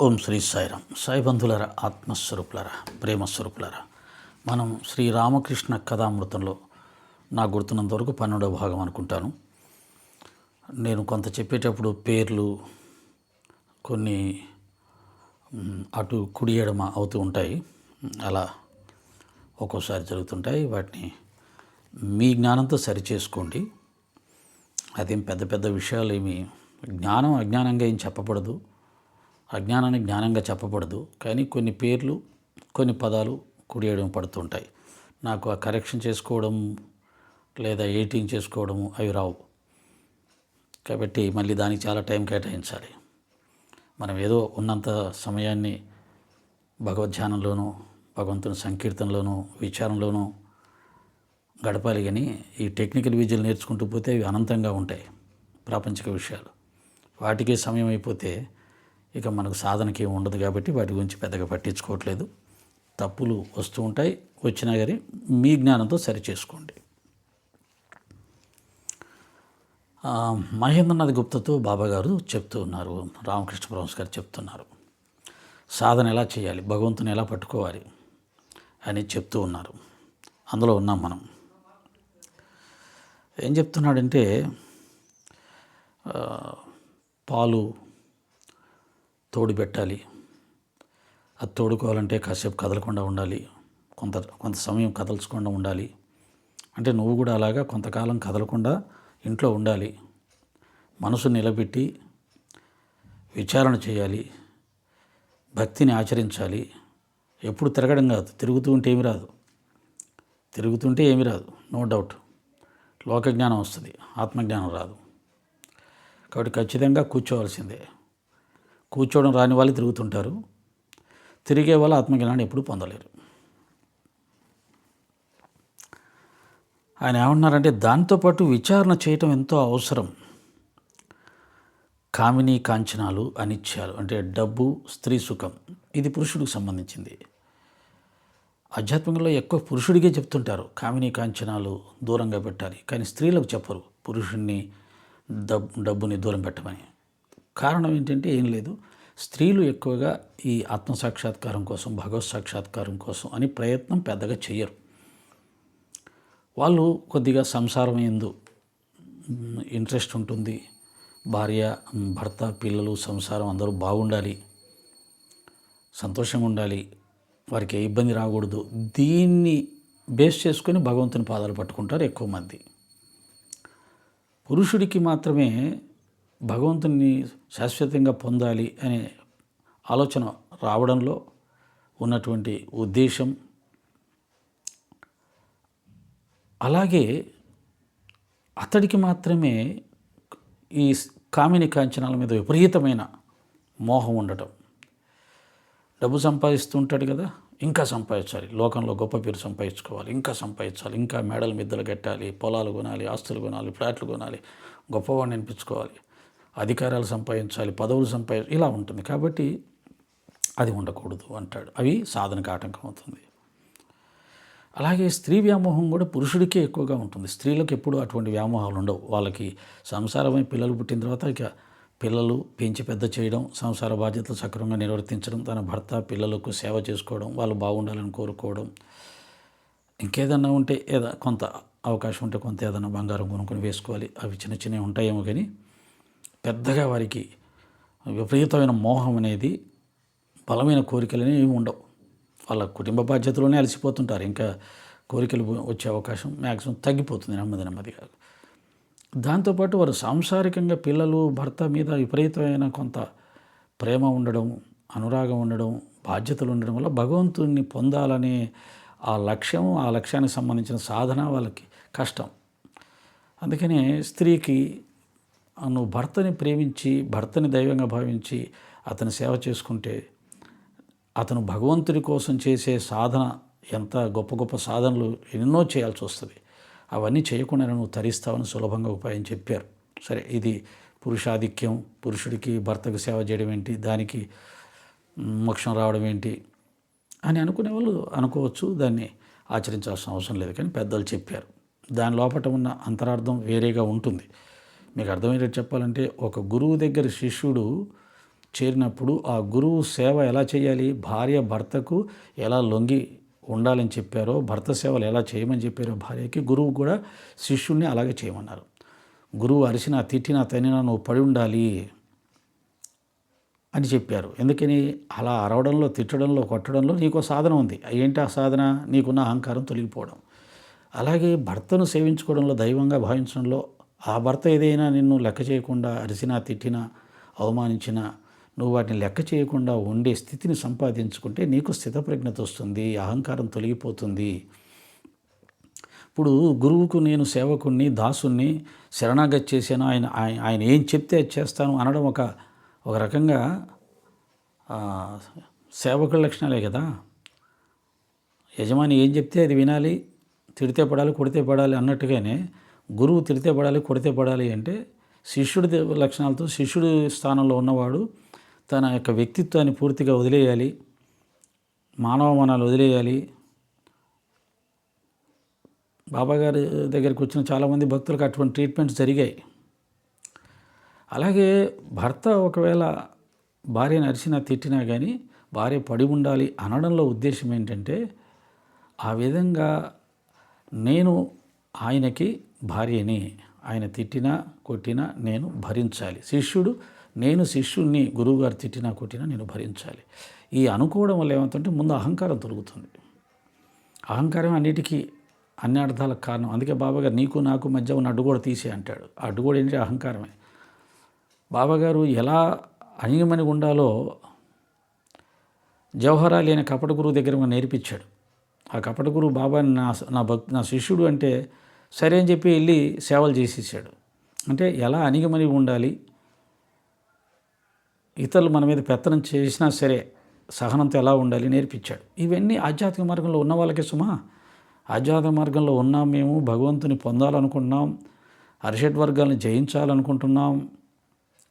ఓం శ్రీ సాయిరామ్ సాయి బంధులరా ఆత్మస్వరూపులరా ప్రేమస్వరూపులరా మనం శ్రీ రామకృష్ణ కథామృతంలో నాకు గుర్తున్నంత వరకు పన్నెండవ భాగం అనుకుంటాను. నేను కొంత చెప్పేటప్పుడు పేర్లు కొన్ని అటు కుడి ఎడమ అవుతూ ఉంటాయి. అలా ఒక్కోసారి జరుగుతుంటాయి. వాటిని మీ జ్ఞానంతో సరిచేసుకోండి. అదేం పెద్ద పెద్ద విషయాలు ఏమి జ్ఞానం అజ్ఞానంగా ఏం చెప్పబడదు. అజ్ఞానాన్ని జ్ఞానంగా చెప్పబడదు. కానీ కొన్ని పేర్లు కొన్ని పదాలు కుడియడం పడుతుంటాయి. నాకు ఆ కరెక్షన్ చేసుకోవడం లేదా ఎడిటింగ్ చేసుకోవడం అవి రావు. కాబట్టి మళ్ళీ దానికి చాలా టైం కేటాయించాలి. మనం ఏదో ఉన్నంత సమయాన్ని భగవద్ధ్యానంలోనూ భగవంతుని సంకీర్తనలోనూ విచారంలోనూ గడపాలి కానీ ఈ టెక్నికల్ విద్యలు నేర్చుకుంటూ పోతే అవి అనంతంగా ఉంటాయి. ప్రాపంచిక విషయాలు. వాటికే సమయం అయిపోతే ఇక మనకు సాధనకి ఏమి ఉండదు కాబట్టి వాటి గురించి పెద్దగా పట్టించుకోవట్లేదు. తప్పులు వస్తూ ఉంటాయి. వచ్చినా కానీ మీ జ్ఞానంతో సరి చేసుకోండి. మహేంద్రనాథ్ గుప్తతో బాబా గారు చెప్తూ ఉన్నారు. రామకృష్ణ పరమస్ గారు చెప్తున్నారు. సాధన ఎలా చేయాలి? భగవంతుని ఎలా పట్టుకోవాలి? అని చెప్తూ ఉన్నారు. అందులో ఉన్నాం మనం. ఏం చెప్తున్నాడంటే పాలు తోడు పెట్టాలి. అది తోడుకోవాలంటే కాసేపు కదలకుండా ఉండాలి. కొంత కొంత సమయం కదల్చకుండా ఉండాలి. అంటే నువ్వు కూడా అలాగా కొంతకాలం కదలకుండా ఇంట్లో ఉండాలి. మనసు నిలబెట్టి విచారణ చేయాలి. భక్తిని ఆచరించాలి. ఎప్పుడు తిరగడం కాదు. తిరుగుతూ ఉంటే ఏమి రాదు. తిరుగుతుంటే ఏమి రాదు. No doubt. లోకజ్ఞానం వస్తుంది. ఆత్మజ్ఞానం రాదు. కాబట్టి ఖచ్చితంగా కూర్చోవలసిందే. కూర్చోవడం రాని వాళ్ళు తిరుగుతుంటారు. తిరిగే వాళ్ళు ఆత్మజ్ఞానాన్ని ఎప్పుడు పొందలేరు. ఆయన ఏమన్నారంటే దాంతోపాటు విచారణ చేయటం ఎంతో అవసరం. కామిని కాంచనాలు అనిత్యాలు అంటే డబ్బు స్త్రీ సుఖం ఇది పురుషుడికి సంబంధించింది. ఆధ్యాత్మికంలో ఎక్కువ పురుషుడికే చెప్తుంటారు. కామిని కాంచనాలు దూరంగా పెట్టాలి. కానీ స్త్రీలకు చెప్పరు. పురుషుణ్ణి డబ్బు డబ్బుని దూరం పెట్టమని. కారణం ఏంటంటే ఏం లేదు. స్త్రీలు ఎక్కువగా ఈ ఆత్మ సాక్షాత్కారం కోసం భగవత్ సాక్షాత్కారం కోసం అని ప్రయత్నం పెద్దగా చేయరు వాళ్ళు కొద్దిగా సంసారం ఎందు ఇంట్రెస్ట్ ఉంటుంది. భార్య భర్త పిల్లలు సంసారం అందరూ బాగుండాలి. సంతోషంగా ఉండాలి. వారికి ఏ ఇబ్బంది రాకూడదు. దీన్ని బేస్ చేసుకొని భగవంతుని పాదాలు పట్టుకుంటారు ఎక్కువ మంది. పురుషుడికి మాత్రమే భగవంతుని శాశ్వతంగా పొందాలి అనే ఆలోచన రావడంలో ఉన్నటువంటి ఉద్దేశం. అలాగే అతడికి మాత్రమే ఈ కామిని కాంచనాల మీద విపరీతమైన మోహం ఉండటం. డబ్బు సంపాదిస్తూ ఉంటాడు కదా ఇంకా సంపాదించాలి. లోకంలో గొప్ప పేరు సంపాదించుకోవాలి ఇంకా సంపాదించాలి ఇంకా మేడలు మిద్దలు కట్టాలి పొలాలు కొనాలి ఆస్తులు కొనాలి ఫ్లాట్లు కొనాలి గొప్పవాడిని అనిపించుకోవాలి. అధికారాలు సంపాదించాలి పదవులు సంపాదించాలి ఇలా ఉంటుంది. కాబట్టి అది ఉండకూడదు అంటాడు. అవి సాధనకు ఆటంకం అవుతుంది. అలాగే స్త్రీ వ్యామోహం కూడా పురుషుడికే ఎక్కువగా ఉంటుంది. స్త్రీలకు ఎప్పుడు అటువంటి వ్యామోహాలు ఉండవు. వాళ్ళకి సంసారమై పిల్లలు పుట్టిన తర్వాత ఇక పిల్లలు పెంచి పెద్ద చేయడం సంసార బాధ్యతలు సక్రమంగా నిర్వర్తించడం తన భర్త పిల్లలకు సేవ చేసుకోవడం వాళ్ళు బాగుండాలని కోరుకోవడం. ఇంకేదన్నా ఉంటే ఏదో కొంత అవకాశం ఉంటే కొంత ఏదైనా బంగారం కొనుక్కొని వేసుకోవాలి. అవి చిన్న చిన్నవి ఉంటాయేమో కానీ పెద్దగా వారికి విపరీతమైన మోహం అనేది బలమైన కోరికలు అనేవి ఉండవు. వాళ్ళ కుటుంబ బాధ్యతలోనే అలసిపోతుంటారు. ఇంకా కోరికలు వచ్చే అవకాశం మ్యాక్సిమం తగ్గిపోతుంది నెమ్మది నెమ్మదిగా. దాంతోపాటు వారు సాంసారికంగా పిల్లలు భర్త మీద విపరీతమైన కొంత ప్రేమ ఉండడం అనురాగం ఉండడం బాధ్యతలు ఉండడం వల్ల భగవంతుడిని పొందాలనే ఆ లక్ష్యం ఆ లక్ష్యానికి సంబంధించిన సాధన వాళ్ళకి కష్టం. అందుకనే స్త్రీకి నువ్వు భర్తని ప్రేమించి భర్తని దైవంగా భావించి అతని సేవ చేసుకుంటే అతను భగవంతుడి కోసం చేసే సాధన ఎంత గొప్ప గొప్ప సాధనలు ఎన్నో చేయాల్సి వస్తుంది. అవన్నీ చేయకుండా నువ్వు తరిస్తావని సులభంగా ఉపాయం చెప్పారు. సరే ఇది పురుషాధిక్యం పురుషుడికి భర్తకు సేవ చేయడం ఏంటి దానికి మోక్షం రావడం ఏంటి అని అనుకునే వాళ్ళు అనుకోవచ్చు దాన్ని ఆచరించాల్సిన అవసరం లేదు. కానీ పెద్దలు చెప్పారు. దాని లోపల ఉన్న అంతరార్థం వేరేగా ఉంటుంది. మీకు అర్థమయ్యేటట్టు చెప్పాలంటే ఒక గురువు దగ్గర శిష్యుడు చేరినప్పుడు ఆ గురువు సేవ ఎలా చేయాలి? భార్య భర్తకు ఎలా లొంగి ఉండాలని చెప్పారో భర్త సేవలు ఎలా చేయమని చెప్పారో భార్యకి గురువు కూడా శిష్యుణ్ణి అలాగే చేయమన్నారు. గురువు అరిసినా తిట్టినా తనినా నువ్వు పడి ఉండాలి అని చెప్పారు. ఎందుకని? అలా అరవడంలో తిట్టడంలో కొట్టడంలో నీకు సాధన ఉంది. ఏంటి ఆ సాధన? నీకున్న అహంకారం తొలగిపోవడం. అలాగే భర్తను సేవించుకోవడంలో దైవంగా భావించడంలో ఆ భర్త ఏదైనా నిన్ను లెక్క చేయకుండా అరిసినా తిట్టినా అవమానించినా నువ్వు వాటిని లెక్క చేయకుండా ఉండే స్థితిని సంపాదించుకుంటే నీకు స్థితప్రజ్ఞత వస్తుంది అహంకారం తొలగిపోతుంది. ఇప్పుడు గురువుకు నేను సేవకుణ్ణి దాసుణ్ణి శరణాగతి చేశాను. ఆయన ఆయన ఏం చెప్తే అది చేస్తాను అనడం ఒక ఒక రకంగా సేవకుల లక్షణాలే కదా. యజమాని ఏం చెప్తే అది వినాలి తిడితే పడాలి కొడితే పడాలి అన్నట్టుగానే గురువు తిడితే పడాలి కొడితే పడాలి అంటే శిష్యుడి లక్షణాలతో శిష్యుడి స్థానంలో ఉన్నవాడు తన యొక్క వ్యక్తిత్వాన్ని పూర్తిగా వదిలేయాలి మానవ మనాలు వదిలేయాలి. బాబాగారి దగ్గరికి వచ్చిన చాలామంది భక్తులకు అటువంటి ట్రీట్మెంట్స్ జరిగాయి. అలాగే భర్త ఒకవేళ భార్యను అరిచినా తిట్టినా కానీ భార్య పడి ఉండాలి అనడంలో ఉద్దేశం ఏంటంటే ఆ విధంగా నేను ఆయనకి భార్యని ఆయన తిట్టినా కొట్టినా నేను భరించాలి. శిష్యుడు నేను శిష్యుణ్ణి గురువుగారు తిట్టినా కొట్టినా నేను భరించాలి. ఈ అనుకోవడం వల్ల ఏమవుతుంటే ముందు అహంకారం తొలుగుతుంది. అహంకారం అన్నిటికీ అన్ని అర్థాలకు కారణం. అందుకే బాబాగారు నీకు నాకు మధ్య ఉన్న అడ్డుగోడ తీసే అంటాడు. ఆ అడ్డుగోడ ఏంటి? అహంకారమే. బాబాగారు ఎలా అణిగమని ఉండాలో జవహరాలి అనే కపట గురువు దగ్గర నేర్పించాడు. ఆ కపట గురువు బాబా నా నా భక్ నా శిష్యుడు అంటే సరే అని చెప్పి వెళ్ళి సేవలు చేసేసాడు. అంటే ఎలా అణిగమని ఉండాలి? ఇతరులు మన మీద పెత్తనం చేసినా సరే సహనంతో ఎలా ఉండాలి నేర్పించాడు. ఇవన్నీ ఆధ్యాత్మిక మార్గంలో ఉన్న వాళ్ళకి సుమా. ఆధ్యాత్మిక మార్గంలో ఉన్నాం మేము భగవంతుని పొందాలనుకుంటున్నాం అరిషడ్ వర్గాలను జయించాలనుకుంటున్నాం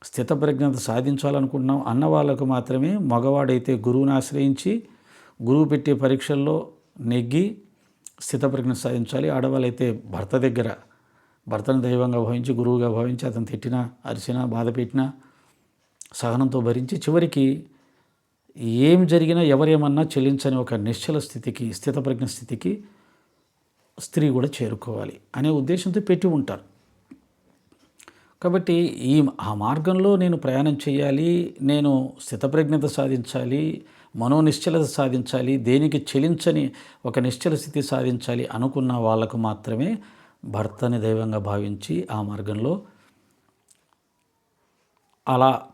స్థితప్రజ్ఞత సాధించాలనుకుంటున్నాం అన్న వాళ్ళకు మాత్రమే మగవాడైతే గురువుని ఆశ్రయించి గురువు పెట్టే పరీక్షల్లో నెగ్గి స్థితప్రజ్ఞ సాధించాలి. ఆడవాళ్ళైతే భర్త దగ్గర భర్తను దైవంగా భావించి గురువుగా భావించి అతను తిట్టినా అరిచినా బాధ పెట్టినా సహనంతో భరించి చివరికి ఏం జరిగినా ఎవరేమన్నా చెల్లించని ఒక నిశ్చల స్థితికి స్థితప్రజ్ఞ స్థితికి స్త్రీ కూడా చేరుకోవాలి అనే ఉద్దేశంతో పెట్టి ఉంటారు. కాబట్టి ఈ ఆ మార్గంలో నేను ప్రయాణం చేయాలి నేను స్థితప్రజ్ఞత సాధించాలి మనోనిశ్చలత సాధించాలి దేనికి చెలించని ఒక నిశ్చల స్థితి సాధించాలి అనుకున్న వాళ్ళకు మాత్రమే భర్తని దైవంగా భావించి ఆ మార్గంలో అలా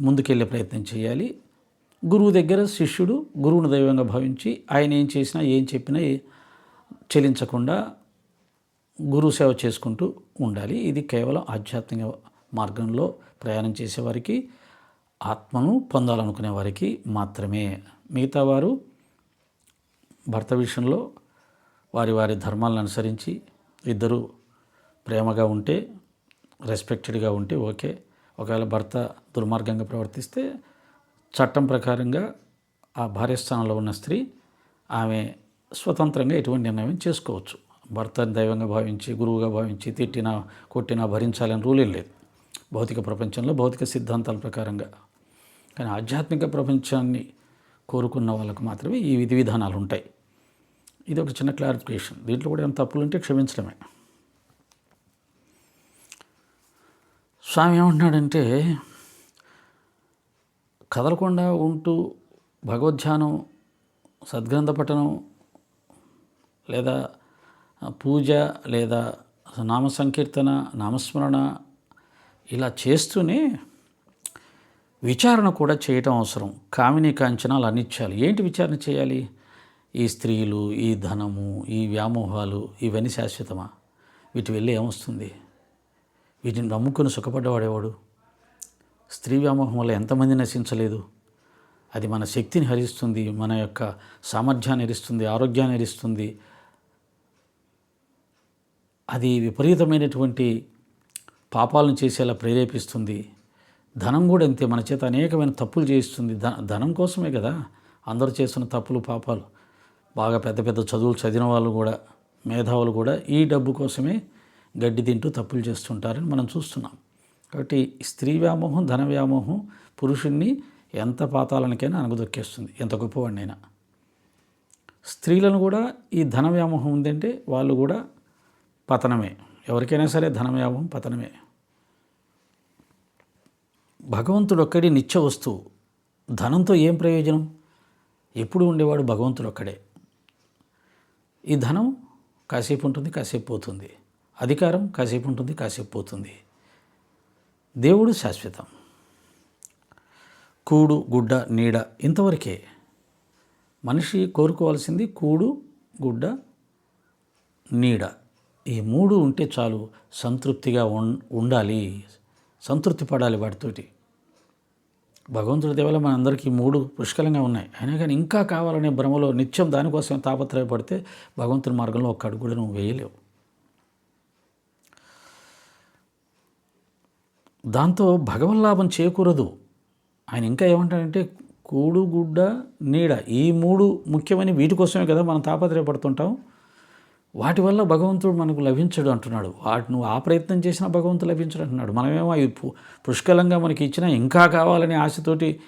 ముందుకెళ్ళే ప్రయత్నం చేయాలి. గురువు దగ్గర శిష్యుడు గురువును దైవంగా భావించి ఆయన ఏం చేసినా ఏం చెప్పినా చెలించకుండా గురు సేవ చేసుకుంటూ ఉండాలి. ఇది కేవలం ఆధ్యాత్మిక మార్గంలో ప్రయాణం చేసేవారికి ఆత్మను పొందాలనుకునే వారికి మాత్రమే. మిగతా వారు భర్త విషయంలో వారి వారి ధర్మాలను అనుసరించి ఇద్దరు ప్రేమగా ఉంటే రెస్పెక్టెడ్గా ఉంటే ఓకే. ఒకవేళ భర్త దుర్మార్గంగా ప్రవర్తిస్తే చట్టం ప్రకారంగా ఆ భార్యస్థానంలో ఉన్న స్త్రీ ఆమె స్వతంత్రంగా ఎటువంటి నిర్ణయం చేసుకోవచ్చు. భర్తని దైవంగా భావించి గురువుగా భావించి తిట్టినా కొట్టినా భరించాలని రూల్ లేదు. భౌతిక ప్రపంచంలో భౌతిక సిద్ధాంతాల ప్రకారంగా. కానీ ఆధ్యాత్మిక ప్రపంచాన్ని కోరుకున్న వాళ్ళకు మాత్రమే ఈ విధి విధానాలు ఉంటాయి. ఇది ఒక చిన్న క్లారిఫికేషన్. దీంట్లో కూడా ఏమైనా తప్పులు ఉంటే క్షమించడమే. స్వామి ఏమంటున్నాడంటే కదలకుండా ఉంటూ భగవద్ధ్యానం సద్గ్రంథ పఠనం లేదా పూజ లేదా నామ సంకీర్తన నామస్మరణ ఇలా చేస్తూనే విచారణ కూడా చేయటం అవసరం. కామిని కాంచనాలు అనిచ్చాలి. ఏంటి విచారణ చేయాలి? ఈ స్త్రీలు ఈ ధనము ఈ వ్యామోహాలు ఇవన్నీ శాశ్వతమా? వీటి వెళ్ళి ఏమొస్తుంది? వీటిని నమ్ముకుని సుఖపడ్డవాడేవాడు? స్త్రీ వ్యామోహం వల్ల ఎంతమంది నశించలేదు? అది మన శక్తిని హరిస్తుంది మన యొక్క సామర్థ్యాన్ని హరిస్తుంది ఆరోగ్యాన్ని హరిస్తుంది. అది విపరీతమైనటువంటి పాపాలను చేసేలా ప్రేరేపిస్తుంది. ధనం కూడా అంతే మన చేత అనేకమైన తప్పులు చేయిస్తుంది. ధనం కోసమే కదా అందరూ చేస్తున్న తప్పులు పాపాలు. బాగా పెద్ద పెద్ద చదువులు చదివిన వాళ్ళు కూడా మేధావులు కూడా ఈ డబ్బు కోసమే గడ్డి తింటూ తప్పులు చేస్తుంటారని మనం చూస్తున్నాం. కాబట్టి స్త్రీ వ్యామోహం ధన వ్యామోహం పురుషుణ్ణి ఎంత పాతాలనికైనా అనగదొక్కేస్తుంది ఎంత గొప్పవాడినైనా. స్త్రీలను కూడా ఈ ధన వ్యామోహం ఉందంటే వాళ్ళు కూడా పతనమే. ఎవరికైనా సరే ధన వ్యామోహం పతనమే. భగవంతుడు ఒక్కడి నిత్య వస్తువు. ధనంతో ఏం ప్రయోజనం? ఎప్పుడు ఉండేవాడు భగవంతుడు ఒక్కడే ఈ ధనం కాసేపు ఉంటుంది కాసేపు పోతుంది. అధికారం కాసేపు ఉంటుంది కాసేపు పోతుంది. దేవుడు శాశ్వతం. కూడు గుడ్డ నీడ ఇంతవరకే. మనిషి కోరుకోవాల్సింది కూడు గుడ్డ నీడ. ఈ మూడు ఉంటే చాలు సంతృప్తిగా ఉండాలి. సంతృప్తి పడాలి వాటితోటి. భగవంతుడి దేవల మన అందరికీ మూడు పుష్కలంగా ఉన్నాయి. అయినా కానీ ఇంకా కావాలనే భ్రమలో నిత్యం దానికోసం తాపత్రయపడితే భగవంతుని మార్గంలో ఒక్క అడుగు కూడా నువ్వు వేయలేవు. దాంతో భగవల్లాభం చేకూరదు. ఆయన ఇంకా ఏమంటాడంటే కూడు గుడ్డ నీడ ఈ మూడు ముఖ్యమైన వీటి కోసమే కదా మనం తాపత్రయపడుతుంటాం. వాటి వల్ల భగవంతుడు మనకు లభించడు అంటున్నాడు. వాటి నువ్వు ఆ ప్రయత్నం చేసినా భగవంతుడు లభించడు అంటున్నాడు. మనమేమో అవి పు- పుష్కలంగా మనకి ఇచ్చినా ఇంకా కావాలనే ఆశతోటి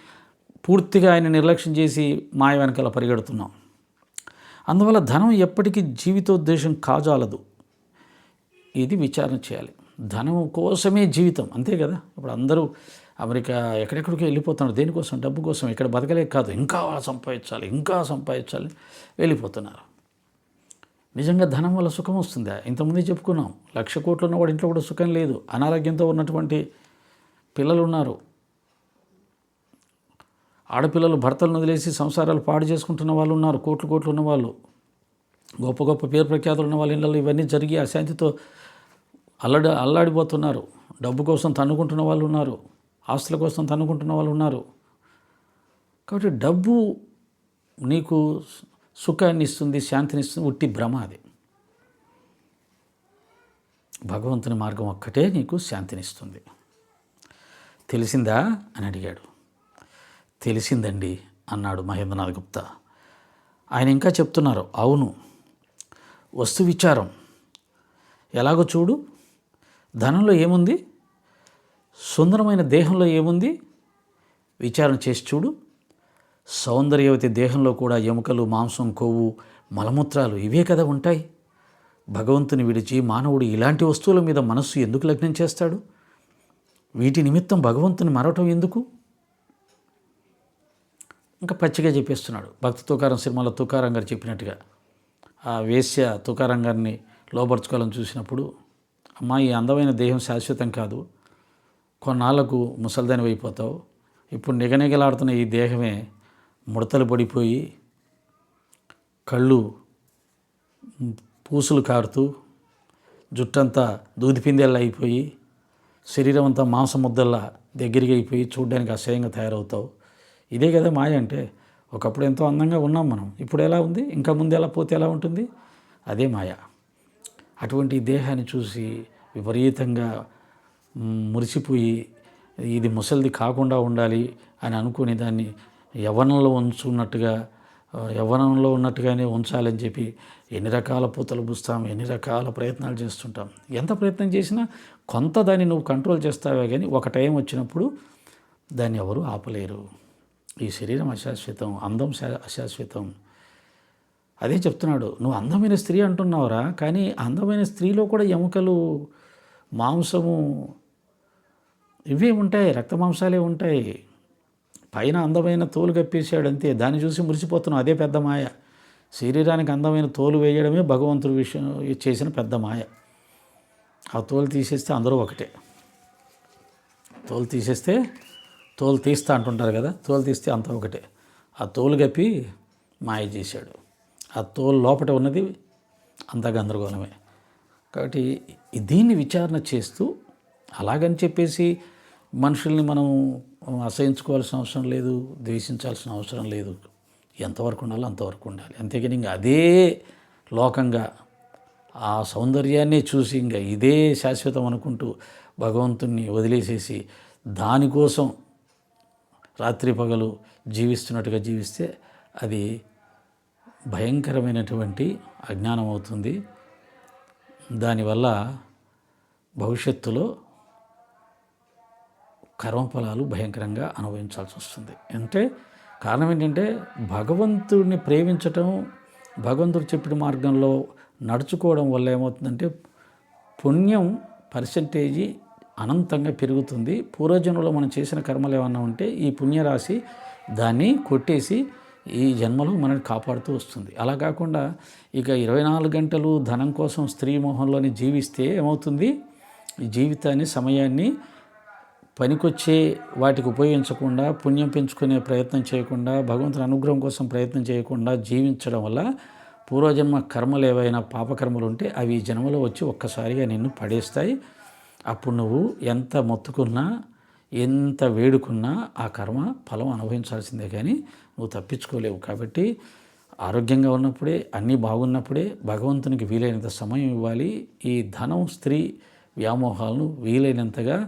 పూర్తిగా ఆయన నిర్లక్ష్యం చేసి మాయ వెనకాల పరిగెడుతున్నాం. అందువల్ల ధనం ఎప్పటికీ జీవితోద్దేశం కాజాలదు. ఇది విచారణ చేయాలి. ధనం కోసమే జీవితం. అంతే కదా? ఇప్పుడు అందరూ అమెరికా ఎక్కడెక్కడికి వెళ్ళిపోతున్నారు. దేనికోసం? డబ్బు కోసం. ఇక్కడ బతకలేక కాదు. ఇంకా సంపాదించాలి. ఇంకా సంపాదించాలి. వెళ్ళిపోతున్నారు. నిజంగా ధనం వల్ల సుఖం వస్తుందా? ఇంతకుముందే చెప్పుకున్నాం. లక్ష కోట్లు ఉన్నవాడు ఇంట్లో కూడా సుఖం లేదు. అనారోగ్యంతో ఉన్నటువంటి పిల్లలు ఉన్నారు ఆడపిల్లలు భర్తలను వదిలేసి సంసారాలు పాడు చేసుకుంటున్న వాళ్ళు ఉన్నారు కోట్లు కోట్లు ఉన్న వాళ్ళు గొప్ప గొప్ప పేరు ప్రఖ్యాతులు ఉన్న వాళ్ళ ఇళ్ళలో ఇవన్నీ జరిగి అశాంతితో అల్లడి అల్లాడిపోతున్నారు. డబ్బు కోసం తన్నుకుంటున్న వాళ్ళు ఉన్నారు ఆస్తుల కోసం తన్నుకుంటున్న వాళ్ళు ఉన్నారు కాబట్టి డబ్బు నీకు సుఖాన్ని ఇస్తుంది శాంతిని ఇస్తుంది ఉట్టి భ్రమ అది. భగవంతుని మార్గం ఒక్కటే నీకు శాంతినిస్తుంది. తెలిసిందా? అని అడిగాడు. తెలిసిందండి అన్నాడు మహేంద్రనాథ్ గుప్తా. ఆయన ఇంకా చెప్తున్నారు అవును. వస్తు విచారం. ఎలాగో చూడు ధనంలో ఏముంది? సుందరమైన దేహంలో ఏముంది? విచారణ చేసి చూడు. సౌందర్యవతి దేహంలో కూడా ఎముకలు మాంసం కొవ్వు మలమూత్రాలు ఇవే కదా ఉంటాయి. భగవంతుని విడిచి మానవుడు ఇలాంటి వస్తువుల మీద మనస్సు ఎందుకు లగ్నం చేస్తాడు? వీటి నిమిత్తం భగవంతుని మరవటం ఎందుకు? ఇంకా పచ్చిగా చెప్పేస్తున్నాడు. భక్తి తుకారం సినిమాలో తుకారం గారు చెప్పినట్టుగా. ఆ వేశ్య తుకారం గారిని లోపరుచుకోవాలని చూసినప్పుడు అమ్మా ఈ అందమైన దేహం శాశ్వతం కాదు. కొన్నాళ్ళకు ముసల్దాని అయిపోతావు ఇప్పుడు నిగనిగలాడుతున్న ఈ దేహమే ముడతలు పడిపోయి కళ్ళు పూసులు కారుతూ జుట్టంతా దూదిపిందెల్లా అయిపోయి శరీరం అంతా మాంసం ముద్దల్లా దగ్గరికి అయిపోయి చూడడానికి అసహ్యంగా తయారవుతావు. ఇదే కదా మాయ అంటే ఒకప్పుడు ఎంతో అందంగా ఉన్నాం మనం. ఇప్పుడు ఎలా ఉంది? ఇంకా ముందు ఎలా పోతే ఎలా ఉంటుంది? అదే మాయ. అటువంటి దేహాన్ని చూసి విపరీతంగా మురిసిపోయి ఇది ముసలిది కాకుండా ఉండాలి అని అనుకుని దాన్ని యవ్వనంలో ఉంచున్నట్టుగా యవ్వనంలో ఉన్నట్టుగానే ఉంచాలని చెప్పి ఎన్ని రకాల పూతలు పూస్తాం ఎన్ని రకాల ప్రయత్నాలు చేస్తుంటాం. ఎంత ప్రయత్నం చేసినా కొంత దాన్ని నువ్వు కంట్రోల్ చేస్తావే కానీ ఒక టైం వచ్చినప్పుడు దాన్ని ఎవరు ఆపలేరు. ఈ శరీరం అశాశ్వతం అందం శా- అశాశ్వతం. అదే చెప్తున్నాడు నువ్వు అందమైన స్త్రీ అంటున్నావురా కానీ అందమైన స్త్రీలో కూడా ఎముకలు మాంసము ఇవే ఉంటాయి రక్త మాంసాలే ఉంటాయి. పైన అందమైన తోలు కప్పేసాడు అంతే దాన్ని చూసి మురిసిపోతున్నాం అదే పెద్ద మాయ. శరీరానికి అందమైన తోలు వేయడమే భగవంతుడి విషయం చేసిన పెద్ద మాయ. ఆ తోలు తీసేస్తే అందరూ ఒకటే. తోలు తీసేస్తే తోలు తీస్తా అంటుంటారు కదా తోలు తీస్తే అంతా ఒకటే. ఆ తోలు కప్పి మాయ చేశాడు. ఆ తోలు లోపట ఉన్నది అంత గందరగోళమే. కాబట్టి దీన్ని విచారణ చేస్తూ అలాగని చెప్పేసి మనుషుల్ని మనం అసహించుకోవాల్సిన అవసరం లేదు ద్వేషించాల్సిన అవసరం లేదు. ఎంతవరకు ఉండాలో అంతవరకు ఉండాలి. అంతేగాని ఇంకా అదే లోకంగా ఆ సౌందర్యాన్ని చూసి ఇంకా ఇదే శాశ్వతం అనుకుంటూ భగవంతుణ్ణి వదిలేసేసి దానికోసం రాత్రి పగలు జీవిస్తున్నట్టుగా జీవిస్తే అది భయంకరమైనటువంటి అజ్ఞానం అవుతుంది. దానివల్ల భవిష్యత్తులో కర్మఫలాలు భయంకరంగా అనుభవించాల్సి వస్తుంది. అంటే కారణం ఏంటంటే భగవంతుడిని ప్రేమించటం భగవంతుడు చెప్పిన మార్గంలో నడుచుకోవడం వల్ల ఏమవుతుందంటే పుణ్యం పర్సంటేజీ అనంతంగా పెరుగుతుంది. పూర్వజన్మలో మనం చేసిన కర్మలు ఏమన్నా ఉంటే ఈ పుణ్యరాశి దాన్ని కొట్టేసి ఈ జన్మలో మనల్ని కాపాడుతూ వస్తుంది. అలా కాకుండా ఇక ఇరవై నాలుగు గంటలు ధనం కోసం స్త్రీ మొహంలోని జీవిస్తే ఏమవుతుంది? జీవితాన్ని సమయాన్ని పనికొచ్చే వాటికి ఉపయోగించకుండా పుణ్యం పెంచుకునే ప్రయత్నం చేయకుండా భగవంతుని అనుగ్రహం కోసం ప్రయత్నం చేయకుండా జీవించడం వల్ల పూర్వజన్మ కర్మలు ఏవైనా పాపకర్మలు ఉంటే అవి జన్మలో వచ్చి ఒక్కసారిగా నిన్ను పడేస్తాయి. అప్పుడు నువ్వు ఎంత మొత్తుకున్నా ఎంత వేడుకున్నా ఆ కర్మ ఫలం అనుభవించాల్సిందే కానీ నువ్వు తప్పించుకోలేవు కాబట్టి ఆరోగ్యంగా ఉన్నప్పుడే అన్నీ బాగున్నప్పుడే భగవంతునికి వీలైనంత సమయం ఇవ్వాలి. ఈ ధనం స్త్రీ వ్యామోహాలను వీలైనంతగా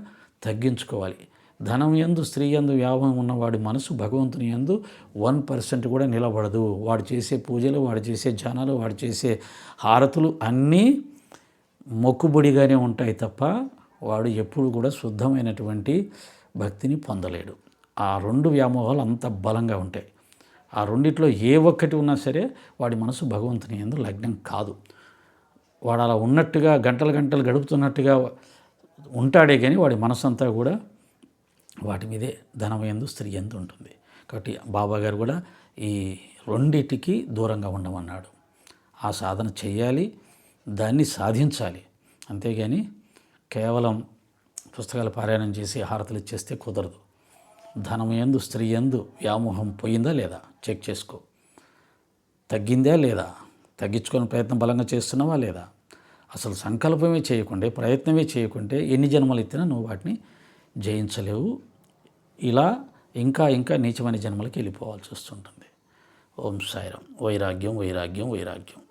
తగ్గించుకోవాలి. ధనం ఎందు స్త్రీ ఎందు వ్యాభం ఉన్నవాడి మనసు భగవంతుని ఎందు వన్ పర్సెంట్ కూడా నిలబడదు. వాడు చేసే పూజలు వాడు చేసే జనాలు వాడు చేసే హారతులు అన్నీ మొక్కుబడిగానే ఉంటాయి తప్ప వాడు ఎప్పుడు కూడా శుద్ధమైనటువంటి భక్తిని పొందలేడు. ఆ రెండు వ్యామోహాలు అంత బలంగా ఉంటాయి. ఆ రెండిట్లో ఏ ఒక్కటి ఉన్నా సరే వాడి మనసు భగవంతుని ఎందు లగ్నం కాదు. వాడు అలా ఉన్నట్టుగా గంటలు గంటలు గడుపుతున్నట్టుగా ఉంటాడే కానీ వాడి మనసంతా కూడా వాటి మీదే ధనం ఎందు స్త్రీ ఎందు ఉంటుంది. కాబట్టి బాబా గారు కూడా ఈ రెండిటికి దూరంగా ఉండమన్నాడు. ఆ సాధన చేయాలి దాన్ని సాధించాలి. అంతేగాని కేవలం పుస్తకాలు పారాయణం చేసి హారతలు ఇచ్చేస్తే కుదరదు. ధనం ఎందు స్త్రీ ఎందు వ్యామోహం పోయిందా లేదా? చెక్ చేసుకో. తగ్గిందా లేదా? తగ్గించుకునే ప్రయత్నం బలంగా చేస్తున్నావా లేదా? అసలు సంకల్పమే చేయకుండా ప్రయత్నమే చేయకుంటే ఎన్ని జన్మలు ఎత్తినా నువ్వు వాటిని జయించలేవు. ఇలా ఇంకా ఇంకా నీచమైన జన్మలకి వెళ్ళిపోవాల్సి వస్తుంటుంది. ఓం సాయిరం వైరాగ్యం వైరాగ్యం వైరాగ్యం.